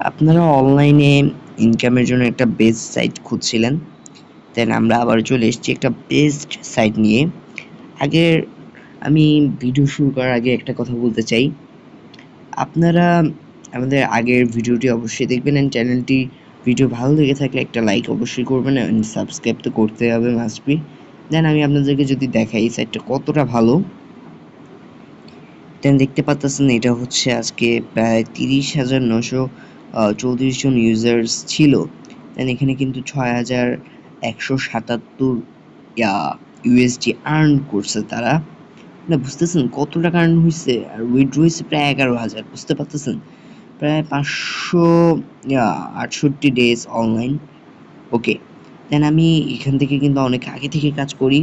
আপনারা অনলাইনে ইনকামের জন্য একটা বেস্ট সাইট খুঁজছিলেন। দেন আমরা আবার চলে এসেছি একটা বেস্ট সাইট নিয়ে। আগের আমি ভিডিও শুরু করার আগে একটা কথা বলতে চাই। আপনারা আমাদের আগের ভিডিওটি অবশ্যই দেখবেন অ্যান্ড চ্যানেলটি ভিডিও ভালো লেগে থাকলে একটা লাইক অবশ্যই করবেন অ্যান্ড সাবস্ক্রাইব তো করতে হবে মাস্ট বি দেন আমি আপনাদেরকে যদি দেখাই এই সাইটটা কতটা ভালো। দেন দেখতে পাচ্ছেন এটা হচ্ছে আজকে প্রায় তিরিশ হাজার নশো চৌত্রিশ জন ইউজার্স ছিল। দেন এখানে কিন্তু ছয় হাজার একশো সাতাত্তর ইউএসডি আর্ন করছে তারা। না, বুঝতেছেন কত টাকা আর্ন হয়েছে আর উইথড্র হয়েছে প্রায় এগারো হাজার, বুঝতে পারতেছেন? প্রায় পাঁচশো আটষট্টি ডেজ অনলাইন ওকে দেন আমি এখান থেকে কিন্তু অনেক আগে থেকে কাজ করি।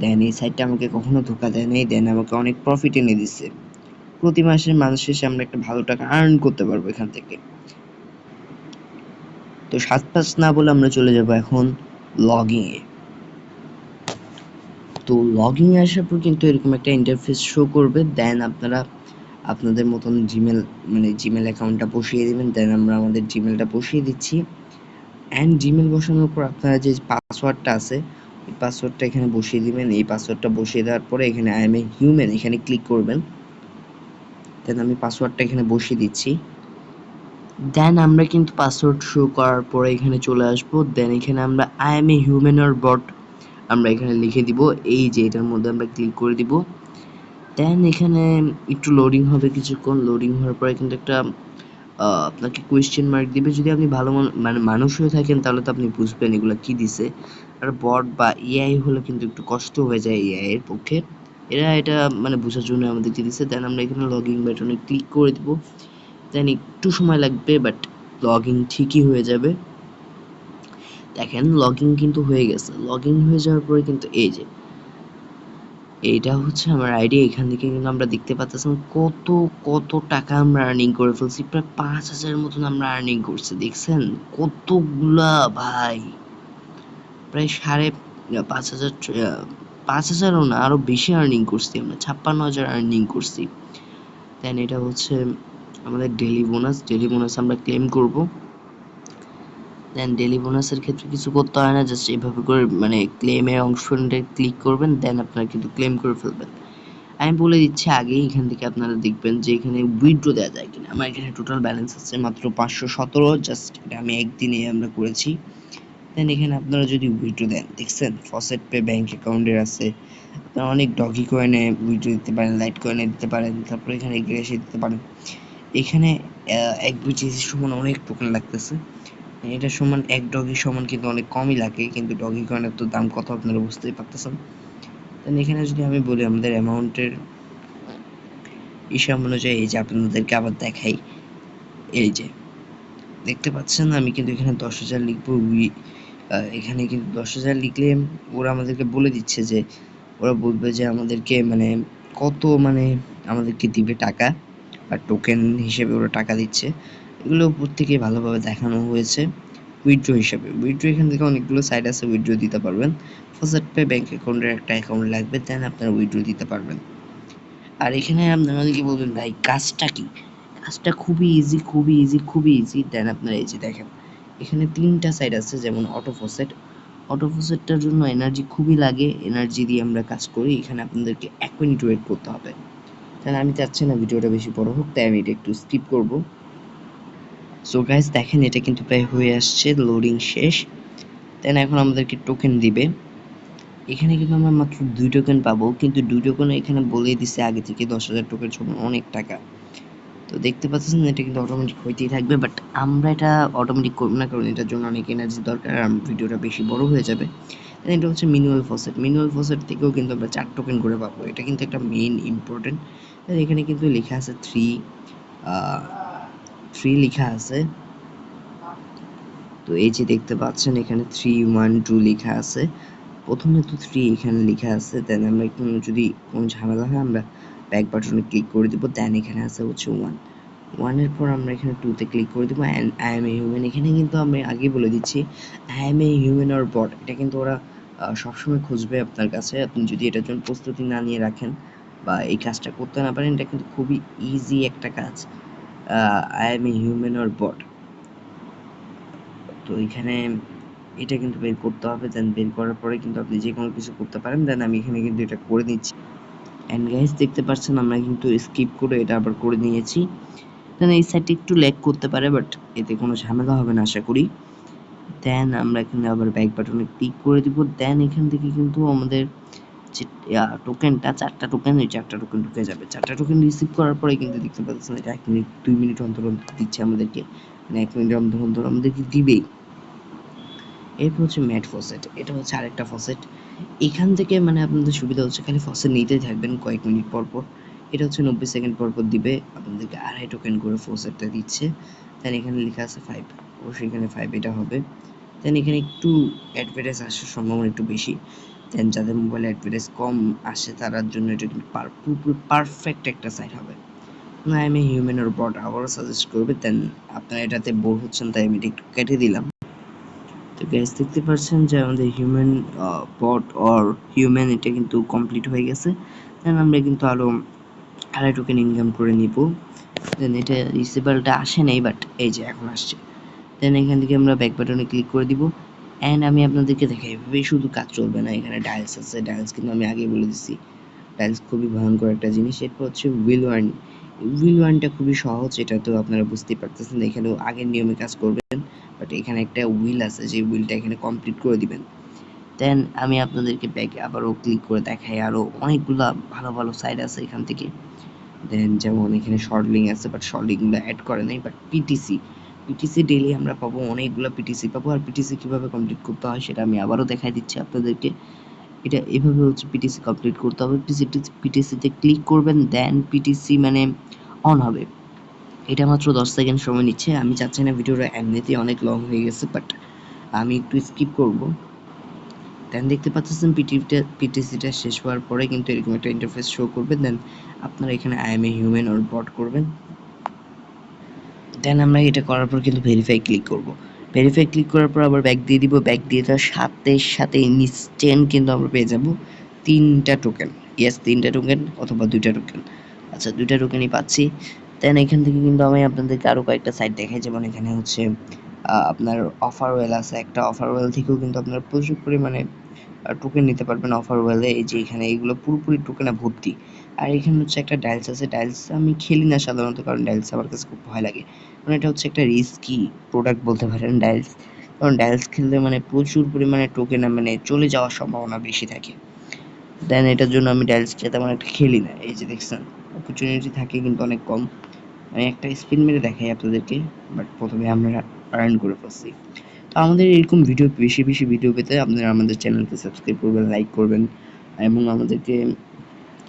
দেন এই সাইটটা আমাকে কখনো ধোকা দেয় নাই। দেন আমাকে অনেক প্রফিট এনে দিচ্ছে প্রতি মাসে মাস শেষে আমরা একটা ভালো টাকা আর্ন করতে পারব এখান থেকে। সাত পাঁচ না বলে আমরা চলে যাব এখন লগিং এ। তো লগিং এ আসার পর কিন্তু এরকম একটা ইন্টারফেস শো করবে দেন আপনারা আপনাদের মতন জিমেল মানে জিমেল অ্যাকাউন্টটা বসিয়ে দেবেন দেন আমরা আমাদের জিমেলটা বসিয়ে দিচ্ছি। অ্যান্ড জিমেল বসানোর পর আপনারা যে পাসওয়ার্ডটা আছে এই পাসওয়ার্ডটা এখানে বসিয়ে দিবেন। এই পাসওয়ার্ডটা বসিয়ে দেওয়ার পরে এখানে আই এম এ হিউম্যান এখানে ক্লিক করবেন। দেন আমি পাসওয়ার্ডটা এখানে বসিয়ে দিচ্ছি। দেন আমরা কিন্তু পাসওয়ার্ড শো করার পরে এখানে চলে আসব। দেন এখানে আমরা I am a human or bot আমরা এখানে লিখে দিব। এই যে এটার মধ্যে আমরা ক্লিক করে দিব। দেন এখানে একটু লোডিং হবে কিছুক্ষণ। লোডিং হওয়ার পরে কিন্তু একটা আপনাকে কোয়েশ্চেন মার্ক দিবে। যদি আপনি ভালো মানে মানুষ হয়ে থাকেন তাহলে তো আপনি বুঝবেন এগুলো কি দিছে। আর বট বা এআই হলে কিন্তু একটু কষ্ট হয়ে যায় এআই এর পক্ষে। এরা এটা মানে বোঝার জন্য আমাদেরকে দিছে। দেন আমরা এখানে লগইন বাটনে ক্লিক করে দিব। দেন একটু সময় লাগবে বাট লগইন ঠিকই হয়ে যাবে। দেখেন লগইন কিন্তু হয়ে গেছে। লগইন হয়ে যাওয়ার পরে কিন্তু এই যে, এইটা হচ্ছে আমার আইডি এখান থেকে কিন্তু আমরা দেখতে পাচ্ছেন কত কত টাকা আমরা আর্নিং করে ফেলছি। প্রায় পাঁচ হাজারের মতন আমরা আর্নিং করছি, দেখছেন? কতগুলা ভাই? প্রায় সাড়ে পাঁচ হাজার পাঁচ হাজারও না, আরও বেশি আর্নিং করছি আমরা, ছাপ্পান্ন হাজার আর্নিং করছি। দেন এটা হচ্ছে আমাদের ডেলি বোনাস ডেলি বোনাস আমরা ক্লেম করব। দেন ডেলি বোনাসের ক্ষেত্রে কিছু করতে হয় না জাস্ট এভাবে করে মানে ক্লেমের অংশটা ক্লিক করবেন দেন আপনারা কিন্তু ক্লেম করে ফেলবেন। আমি বলে দিচ্ছি আগেই এখান থেকে আপনারা দেখবেন যে এখানে উইথড্র দেওয়া যায় কিনা। আমার এখানে টোটাল ব্যালেন্স আছে মাত্র পাঁচশো সতেরো জাস্ট এটা আমি একদিনে আমরা করেছি। দেন এখানে আপনারা যদি উইথড্র দেন, দেখছেন? ফসেট পে ব্যাংক অ্যাকাউন্টের আছে। আপনারা অনেক ডগি কয়েনে উইথড্র দিতে পারেন লাইট কয়েনে দিতে পারেন, তারপরে এখানে গ্রেসে দিতে পারেন। এখানে এক বিটিসি সমান অনেক টোকেন লাগতেছে। এটা সমান এক ডগি সমান কিন্তু অনেক কমই লাগে, কিন্তু ডগি কয়েনের তো দাম কত আপনারা বুঝতেই পারতেছেন। দেন এখানে যদি আমি বলি আমাদের অ্যামাউন্টের হিসাব অনুযায়ী, এই যে আপনাদেরকে আবার দেখাই, এই যে দেখতে পাচ্ছেন, আমি কিন্তু এখানে দশ হাজার লিখব এখানে কিন্তু দশ হাজার লিখলে ওরা আমাদেরকে বলে দিচ্ছে যে, ওরা বলবে যে আমাদেরকে মানে কত মানে আমাদেরকে দিবে টাকা। বা টোকেন হিসেবে ওরা টাকা দিচ্ছে। এগুলো থেকে ভালোভাবে দেখানো হয়েছে। উইথড্র হিসাবে। উইথড্র এখান থেকে অনেকগুলো সাইট আছে উইথড্র দিতে পারবেন। ফার্স্ট পে ব্যাঙ্ক অ্যাকাউন্টের একটা অ্যাকাউন্ট লাগবে দেন আপনারা উইথড্র দিতে পারবেন। আর এখানে আপনারা আপনাদেরকে বলবেন, ভাই, কাজটা কি? কাজটা খুবই ইজি খুবই ইজি খুবই ইজি দেন আপনারা এই যে দেখেন, এখানে তিনটা সাইড আছে, যেমন অটো ফসেট অটো ফসেটটার জন্য এনার্জি খুবই লাগে। এনার্জি দিয়ে আমরা কাজ করি। এখানে আপনাদেরকে এক মিনিট ওয়েট করতে হবে। তাহলে আমি চাচ্ছি না ভিডিওটা বেশি বড় হোক, তাই আমি এটা একটু স্কিপ করব। সো গাইস দেখেন, এটা কিন্তু প্রায় হয়ে আসছে লোডিং শেষ। দেন এখন আমাদেরকে টোকেন দিবে। এখানে কিন্তু আমরা মাত্র দুই টোকেন পাবো, কিন্তু দুই টোকেন এখানে বলেই দিছে আগে থেকে দশ হাজার টোকেন সমান অনেক টাকা। তো দেখতে পাচ্ছেন, এটা কিন্তু অটোমেটিক হইতেই থাকবে বাট আমরা এটা অটোমেটিক করব না, কারণ এটার জন্য অনেক এনার্জি দরকার, আর ভিডিওটা বেশি বড় হয়ে যাবে। এটা হচ্ছে মিনুয়াল ফসেট মিনুয়াল ফসেট থেকেও কিন্তু আমরা চার টোকেন করে পাবো, এটা কিন্তু একটা মেইন ইম্পর্টেন্ট এখানে কিন্তু লেখা আছে থ্রি থ্রি লেখা আছে। তো এই যে দেখতে পাচ্ছেন, এখানে থ্রি ওয়ান টু লেখা আছে। প্রথমে তো থ্রি এখানে লেখা আছে দেন আমরা একটু যদি কোনো ঝামেলা হয়, আমরা ব্যাক বাটনে ক্লিক করে দিব দেন এখানে আছে হচ্ছে ওয়ান ওয়ানের পর আমরা এখানে টুতে ক্লিক করে দেবো and I am a human এখানে কিন্তু আমি আগে বলে দিচ্ছি I am a human or bot এটা কিন্তু ওরা সবসময় খুঁজবে আপনার কাছে। আপনি যদি এটার জন্য প্রস্তুতি না নিয়ে রাখেন বা এই কাজটা করতে না পারেন, এটা কিন্তু খুবই ইজি একটা কাজ. I am a human or bot তো এখানে এটা কিন্তু বের করতে হবে দেন বের করার পরে কিন্তু আপনি যে কোনো কিছু করতে পারেন দেন আমি এখানে কিন্তু এটা করে নিচ্ছি অ্যান্ড গাইস দেখতে পাচ্ছেন আমরা কিন্তু স্কিপ করে এটা আবার করে নিয়েছি। দেন এই সাইডটা একটু ল্যাগ করতে পারে বাট এতে কোনো ঝামেলা হবে না, আশা করি। দেন আমরা এখানে আবার ব্যাক বাটনে ক্লিক করে দিব। দেন এখান থেকে কিন্তু আমাদের টোকেনটা চারটা টোকেন এই চারটা টোকেন ঢুকে যাবে। চারটা টোকেন রিসিভ করার পরে কিন্তু দেখতে পাচ্ছেন এটা এক মিনিট, দুই মিনিট অন্তর অন্তর দিচ্ছে আমাদেরকে। মানে এক মিনিট অন্তর অন্তর আমাদেরকে দিবেই। এরপর হচ্ছে ম্যাট ফসেট। এটা হচ্ছে আরেকটা ফসেট। এখান থেকে মানে আপনাদের সুবিধা হচ্ছে খালি ফসেট নিতেই থাকবেন কয়েক মিনিট পর পর। এটা হচ্ছে নব্বই সেকেন্ড পর পর দিবে। আপনাদেরকে আড়াই টোকেন করে ফসেটটা দিচ্ছে। দেন এখানে লেখা আছে ফাইভ অবশ্যই এখানে ফাইভ এটা হবে। দেন এখানে একটু অ্যাডভার্টাইজ আসার সম্ভাবনা একটু বেশি। দেন যাদের মোবাইলে অ্যাডভার্টাইজ কম আসে তার জন্য এটা কিন্তু পুরোপুরি পারফেক্ট একটা সাইট হবে। না আমি হিউম্যান ওর বট আবারও সাজেস্ট করবে দেন আপনারা এটাতে বোর হচ্ছেন, তাই আমি এটা একটু কেটে দিলাম। তো গ্যাস দেখতে পাচ্ছেন যে আমাদের হিউম্যান বট অর হিউম্যান এটা কিন্তু কমপ্লিট হয়ে গেছে। দেন আমরা কিন্তু আরও আড়াই টোকেন ইনকাম করে নিব। দেন এটা রিসিভালটা আসে নাই বাট এই যে এখন আসছে। দেন এখান থেকে আমরা ব্যাক বাটনে ক্লিক করে দিব। অ্যান্ড আমি আপনাদেরকে দেখাই, এভাবেই শুধু কাজ চলবে না, এখানে ডায়ালস আছে ডায়ালস কিন্তু আমি আগেই বলে দিচ্ছি ডায়ালস খুবই ভয়ঙ্কর একটা জিনিস, এরপর হচ্ছে হুইল ওয়ান হুইল ওয়ানটা খুবই সহজ, এটা তো আপনারা বুঝতেই পারতেছেন, এখানেও আগের নিয়মে কাজ করবেন বাট এখানে একটা হুইল আছে, যে হুইলটা এখানে কমপ্লিট করে দিবেন। দেন আমি আপনাদেরকে ব্যাক আবারও ক্লিক করে দেখাই, আরও অনেকগুলো ভালো ভালো সাইট আছে এখান থেকে। দেন যেমন এখানে শর্ট লিঙ্ক আছে বাট শর্ট লিঙ্কগুলো অ্যাড করে নাই বাট পিটিসি পিটিসি ডেলি আমরা পাবো, অনেকগুলো পিটিসি পাবো। আর পিটিসি কীভাবে কমপ্লিট করতে হয় সেটা আমি আবারও দেখাই দিচ্ছি আপনাদেরকে। এটা এভাবে হচ্ছে পিটিসি কমপ্লিট করতে হবে। পিটিসিতে ক্লিক করবেন দেন পিটিসি মানে অন হবে। এটা মাত্র দশ সেকেন্ড সময় নিচ্ছে। আমি চাচ্ছি না ভিডিওটা এমনিতেই অনেক লং হয়ে গেছে বাট আমি একটু স্কিপ করব। দেন দেখতে পাচ্ছেন পিটিটা পিটিসিটা শেষ হওয়ার পরে কিন্তু এরকম একটা ইন্টারফেস শো করবে। দেন আপনারা এখানে I am a human or bot করবেন। দেন আমরা এটা করার পর কিন্তু ভেরিফাই ক্লিক করব। ভেরিফাই ক্লিক করার পর আবার ব্যাক দিয়ে দিব। ব্যাক দিয়ে তার সাথে সাথে ইনস্ট্যান্ট কিন্তু আমরা পেয়ে যাব তিনটা টোকেন ইয়েস তিনটা টোকেন অথবা দুইটা টোকেন আচ্ছা দুইটা টোকেনই পাচ্ছি। দেন এখান থেকে কিন্তু আমি আপনাদেরকে আরও কয়েকটা সাইট দেখাই। যেমন এখানে হচ্ছে আপনার অফার ওয়েল আছে। একটা অফার ওয়েল থেকেও কিন্তু আপনার প্রচুর পরিমাণে টোকেন নিতে পারবেন অফার ওয়েলে এই যে এখানে এইগুলো পুরোপুরি টোকেনে ভর্তি। আর এখানে হচ্ছে একটা ডাইলস আছে। ডাইলস আমি খেলি না সাধারণত, কারণ ডাইলস আমার কাছে খুব ভয় লাগে। কারণ এটা হচ্ছে একটা রিস্কি প্রোডাক্ট বলতে পারেন ডাইলস কারণ ডাইলস খেললে মানে প্রচুর পরিমাণে টোকেন মানে চলে যাওয়ার সম্ভাবনা বেশি থাকে। দেন এটার জন্য আমি ডাইলসটা তেমন একটা খেলি না। এই যে দেখছেন অপরচুনিটি থাকে কিন্তু অনেক কম। আমি একটা স্পিন মেরে দেখাই আপনাদেরকে বাট প্রথমে আমরা আর্ন করে ফেলছি। তো আমাদের এরকম ভিডিও বেশি বেশি ভিডিও পেতে আপনারা আমাদের চ্যানেলকে সাবস্ক্রাইব করবেন লাইক করবেন, এবং আমাদেরকে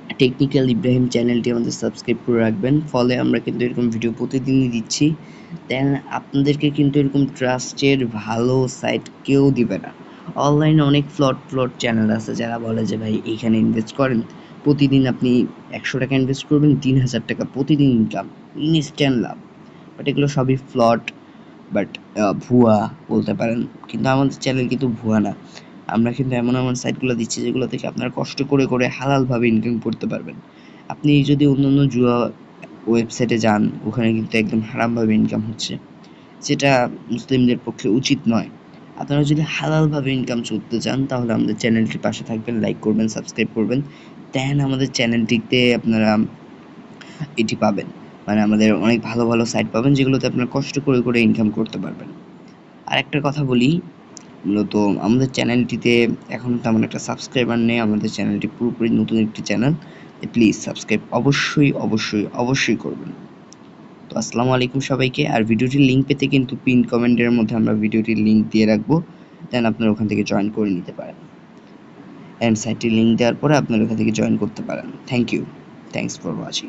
টেকনিক্যাল ইব্রাহিম চ্যানেলটি আমাদের সাবস্ক্রাইব করে রাখবেন। ফলে আমরা কিন্তু এরকম ভিডিও প্রতিদিনই দিচ্ছি। দেন আপনাদেরকে কিন্তু এরকম ট্রাস্টের ভালো সাইট কেউ দিবে না। অনলাইনে অনেক ফ্লট ফ্লট চ্যানেল আছে যারা বলে যে, ভাই, এইখানে ইনভেস্ট করেন। প্রতিদিন আপনি একশো টাকা ইনভেস্ট করবেন, তিন হাজার টাকা প্রতিদিন ইনকাম ইনস্ট্যান্ট লাভ। বাট এগুলো সবই ফ্লট বাট ভুয়া বলতে পারেন। কিন্তু আমাদের চ্যানেল কিন্তু ভুয়া না। আমরা কিন্তু এমন এমন সাইটগুলো দিচ্ছি যেগুলো থেকে আপনারা কষ্ট করে করে হালালভাবে ইনকাম করতে পারবেন। আপনি যদি অন্য অন্য জুয়া ওয়েবসাইটে যান, ওখানে কিন্তু একদম হারামভাবে ইনকাম হচ্ছে। যেটা মুসলিমদের পক্ষে উচিত নয়। আপনারা যদি হালালভাবে ইনকাম করতে চান, তাহলে আমাদের চ্যানেলটির পাশে থাকবেন লাইক করবেন সাবস্ক্রাইব করবেন। দেন আমাদের চ্যানেলটিতে আপনারা এটি পাবেন। মানে আমাদের অনেক ভালো ভালো সাইট পাবেন, যেগুলোতে আপনারা কষ্ট করে করে ইনকাম করতে পারবেন। আর একটা কথা বলি মূলত আমাদের চ্যানেলটিতে এখন তেমন একটা সাবস্ক্রাইবার নেই, আমাদের চ্যানেলটি পুরোপুরি নতুন একটি চ্যানেল প্লিজ সাবস্ক্রাইব অবশ্যই অবশ্যই অবশ্যই করবেন। তো আসসালামু আলাইকুম সবাইকে, আর ভিডিওটির লিঙ্ক পেতে কিন্তু পিন কমেন্টের মধ্যে আমরা ভিডিওটির লিঙ্ক দিয়ে রাখব দেন আপনারা ওখান থেকে জয়েন করে নিতে পারেন। অ্যান্ড সাইটটির লিঙ্ক দেওয়ার পরে আপনারা ওখান থেকে জয়েন করতে পারেন। Thank you thanks for watching